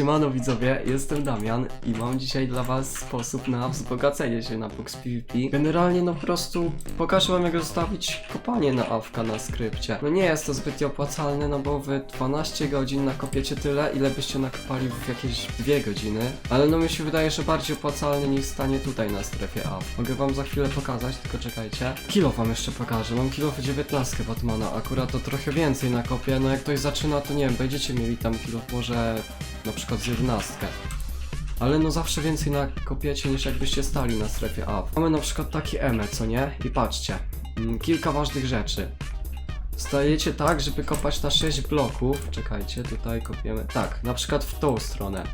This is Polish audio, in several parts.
Siemano widzowie, jestem Damian i mam dzisiaj dla was sposób na wzbogacenie się na Box PvP. Generalnie no po prostu pokażę wam jak zostawić kopanie na awka na skrypcie. No nie jest to zbyt opłacalne, no bo wy 12 godzin nakopiecie tyle, ile byście nakopali w jakieś 2 godziny. Ale no mi się wydaje, że bardziej opłacalny niż stanie tutaj na strefie AW. Mogę wam za chwilę pokazać, tylko czekajcie. Kilo wam jeszcze pokażę, mam kilo 19 Batmana, akurat to trochę więcej nakopię, no jak ktoś zaczyna to nie wiem, będziecie mieli tam kilo może na przykład z 11. Ale no zawsze więcej nakopiecie niż jakbyście stali na strefie. Mamy na przykład taki EME, co nie? I patrzcie, mm, kilka ważnych rzeczy. Stajecie tak, żeby kopać na 6 bloków. Czekajcie, tutaj kopiemy. Tak, na przykład w tą stronę.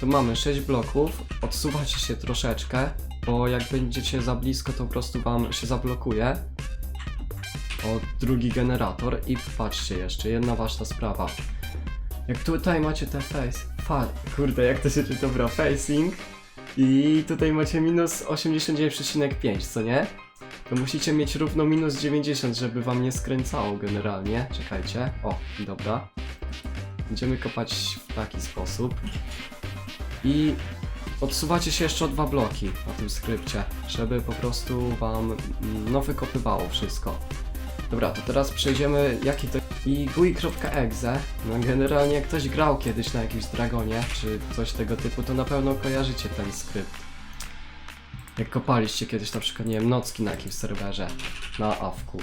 Tu mamy 6 bloków, odsuwacie się troszeczkę, bo jak będziecie za blisko, to po prostu wam się zablokuje. O, drugi generator i patrzcie jeszcze, jedna ważna sprawa. Jak tutaj macie te face... Fa... Kurde, jak to się czyta? Dobra, facing. I tutaj macie minus 89,5, co nie? To musicie mieć równo minus 90, żeby wam nie skręcało generalnie. Czekajcie. O, dobra. Będziemy kopać w taki sposób. I odsuwacie się jeszcze o dwa bloki na tym skrypcie, żeby po prostu wam no wykopywało wszystko. Dobra, to teraz przejdziemy jaki to... I GUI.exe, no generalnie jak ktoś grał kiedyś na jakimś Dragonie, czy coś tego typu, to na pewno kojarzycie ten skrypt. Jak kopaliście kiedyś na przykład, nie wiem, nocki na jakimś serwerze, na awku.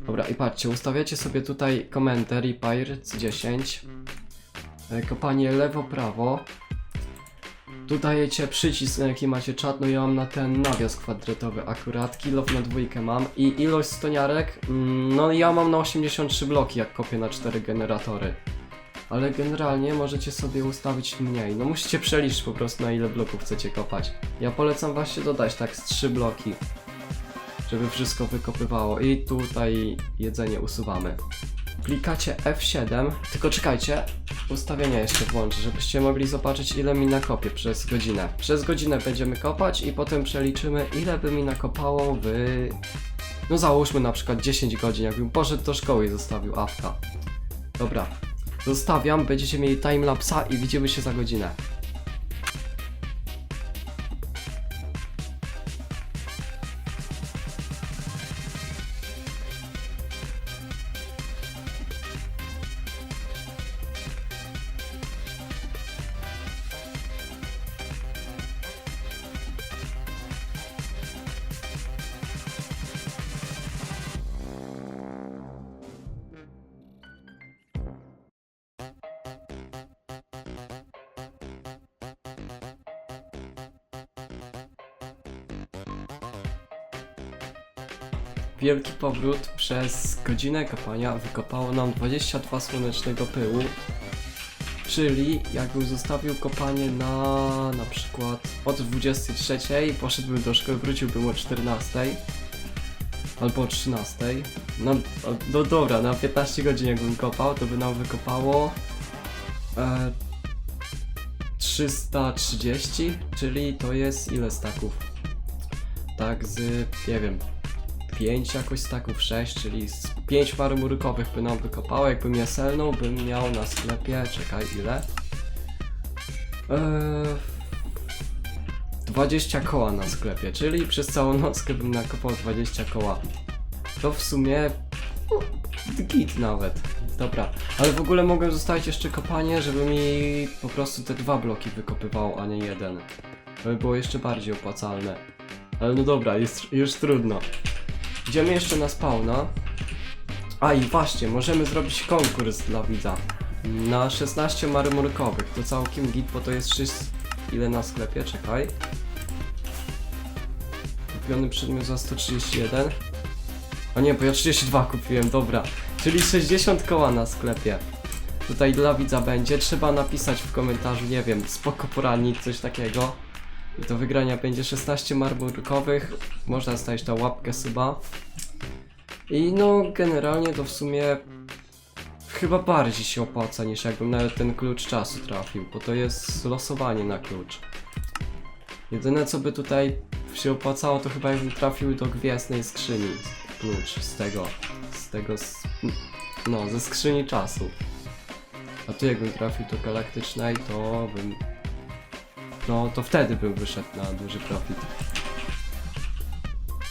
Dobra, i patrzcie, ustawiacie sobie tutaj komentarz repair 10, e, kopanie lewo-prawo, tu dajecie przycisk, na jaki macie czat, no ja mam na ten nawias kwadratowy akurat, kilof na dwójkę mam i ilość stoniarek, mm, no ja mam na 83 bloki, jak kopię na 4 generatory. Ale generalnie możecie sobie ustawić mniej, no musicie przeliczyć po prostu na ile bloków chcecie kopać. Ja polecam właśnie dodać tak z 3 bloki, żeby wszystko wykopywało i tutaj jedzenie usuwamy. Klikacie F7, tylko czekajcie, ustawienia jeszcze włączę, żebyście mogli zobaczyć ile mi nakopie przez godzinę. Przez godzinę będziemy kopać i potem przeliczymy ile by mi nakopało w... No załóżmy na przykład 10 godzin, jakbym poszedł do szkoły i zostawił awka. Dobra, zostawiam, będziecie mieli timelapsa i widzimy się za godzinę. Wielki powrót przez godzinę kopania wykopało nam 22 słonecznego pyłu. Czyli jakbym zostawił kopanie na na przykład od 23, poszedłbym do szkoły, wróciłbym o 14 albo o 13. No, no dobra, na 15 godzin jakbym kopał, to by nam wykopało e, 330, czyli to jest ile staków? Tak z, nie wiem, 5 jakoś staków 6, czyli z 5 par murkowych by nam wykopało. Jakbym je selnął, bym miał na sklepie, czekaj ile? Eee, 20 koła na sklepie, czyli przez całą nockę bym nakopał 20 koła. To w sumie no, git nawet. Dobra, ale w ogóle mogłem zostawić jeszcze kopanie, żeby mi po prostu te dwa bloki wykopywało, a nie jeden. To by było jeszcze bardziej opłacalne. Ale no dobra, jest już trudno. Idziemy jeszcze na spawna. A i właśnie, możemy zrobić konkurs dla widza. Na 16 marmurkowych. To całkiem git, bo to jest 6... Ile na sklepie? Czekaj. Kupiony przedmiot za 131. O nie, bo ja 32 kupiłem, dobra. Czyli 60 koła na sklepie. Tutaj dla widza będzie. Trzeba napisać w komentarzu, nie wiem, spoko poradnik, coś takiego. I do wygrania będzie 16 marmurkowych. Można stawić tą łapkę suba. I no, generalnie to w sumie chyba bardziej się opłaca niż jakbym nawet ten klucz czasu trafił, bo to jest losowanie na klucz. Jedyne co by tutaj się opłacało to chyba jakbym trafił do gwiezdnej skrzyni klucz z tego, z tego, no ze skrzyni czasu. A tu jakbym trafił do galaktycznej, to bym... No, to wtedy bym wyszedł na duży profit.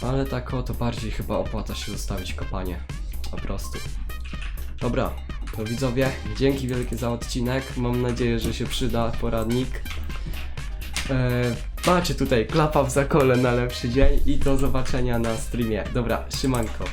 Ale tak o, to bardziej chyba opłaca się zostawić kopanie. Po prostu. Dobra, to widzowie, dzięki wielkie za odcinek. Mam nadzieję, że się przyda poradnik. Eee, macie tutaj klapa w zakole na lepszy dzień i do zobaczenia na streamie. Dobra, szymanko.